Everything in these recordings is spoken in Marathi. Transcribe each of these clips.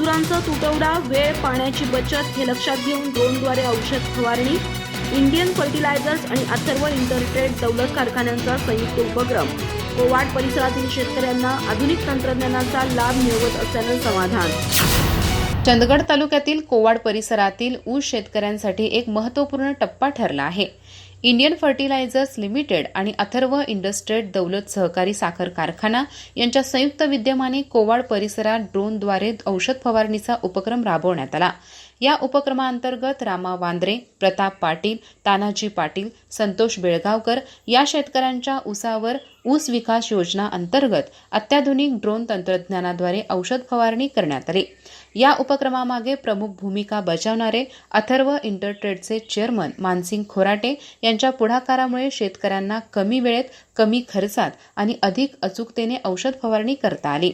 मजुरांचा तुटवडा वेळ पाण्याची बचत हे लक्षात घेऊन ड्रोनद्वारे औषध फवारणी इंडियन फर्टिलायझर्स आणि अथर्व इंटरट्रेड दौलत कारखान्यांचा संयुक्त उपक्रम. कोवाड परिसरातील शेतकऱ्यांना आधुनिक तंत्रज्ञानाचा लाभ मिळवत असल्यानं समाधान. चंदगड तालुक्यातील कोवाड परिसरातील ऊस शेतकऱ्यांसाठी एक महत्त्वपूर्ण टप्पा ठरला आहे. इंडियन फर्टिलायझर्स लिमिटेड आणि अथर्व इंडस्ट्रेट दौलत सहकारी साखर कारखाना यांच्या संयुक्त विद्यमाने कोवाड परिसरात ड्रोनद्वारे औषध फवारणीचा उपक्रम राबवण्यात आला. या उपक्रमांतर्गत रामा वांद्रे प्रताप पाटील तानाजी पाटील संतोष बेळगावकर या शेतकऱ्यांच्या ऊसावर ऊस विकास योजना अंतर्गत अत्याधुनिक ड्रोन तंत्रज्ञानाद्वारे औषध फवारणी करण्यात आली. या उपक्रमामागे प्रमुख भूमिका बजावणारे अथर्व इंटरट्रेडचे चेअरमन मानसिंग खोराटे यांच्या पुढाकारामुळे शेतकऱ्यांना कमी वेळेत कमी खर्चात आणि अधिक अचूकतेने औषध फवारणी करता आली.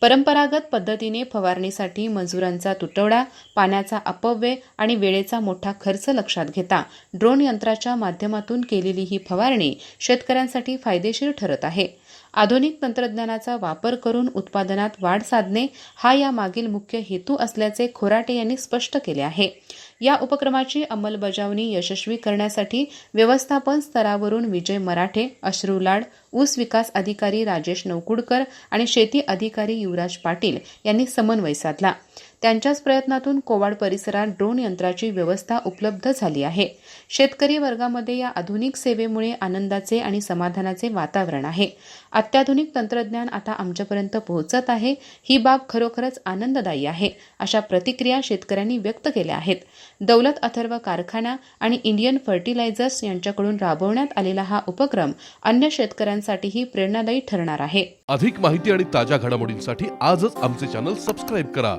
परंपरागत पद्धतीने फवारणीसाठी मजुरांचा तुटवडा पाण्याचा अपव्यय आणि वेळेचा मोठा खर्च लक्षात घेता. ड्रोन यंत्राच्या माध्यमातून केलेली ही फवारणी शेतकऱ्यांसाठी फायदेशीर ठरत आहे. आधुनिक तंत्रज्ञानाचा वापर करून उत्पादनात वाढ साधणे हा या मागील मुख्य हेतू असल्याचे खोराटे यांनी स्पष्ट केले आहे. या उपक्रमाची अंमलबजावणी यशस्वी करण्यासाठी व्यवस्थापन स्तरावरून विजय मराठे अश्रू लाड ऊस विकास अधिकारी राजेश नौकुडकर आणि शेती अधिकारी युवराज पाटील यांनी समन्वय साधला. त्यांच्याच प्रयत्नातून कोवाड परिसरात ड्रोन यंत्राची व्यवस्था उपलब्ध झाली आहे. शेतकरी वर्गामध्ये या आधुनिक सेवेमुळे आनंदाचे आणि समाधानाचे वातावरण आहे. अत्याधुनिक तंत्रज्ञान आता आमच्यापर्यंत पोहोचत आहे. ही बाब खरोखरच आनंददायी आहे अशा प्रतिक्रिया शेतकऱ्यांनी व्यक्त केल्या आहेत. दौलत अथर्व कारखाना आणि इंडियन फर्टिलायझर्स यांच्याकडून राबवण्यात आलेला हा उपक्रम अन्य शेतकऱ्यांसाठीही प्रेरणादायी ठरणार आहे. अधिक माहिती आणि ताज्या घडामोडींसाठी आजच आमचे चॅनल सबस्क्राईब करा.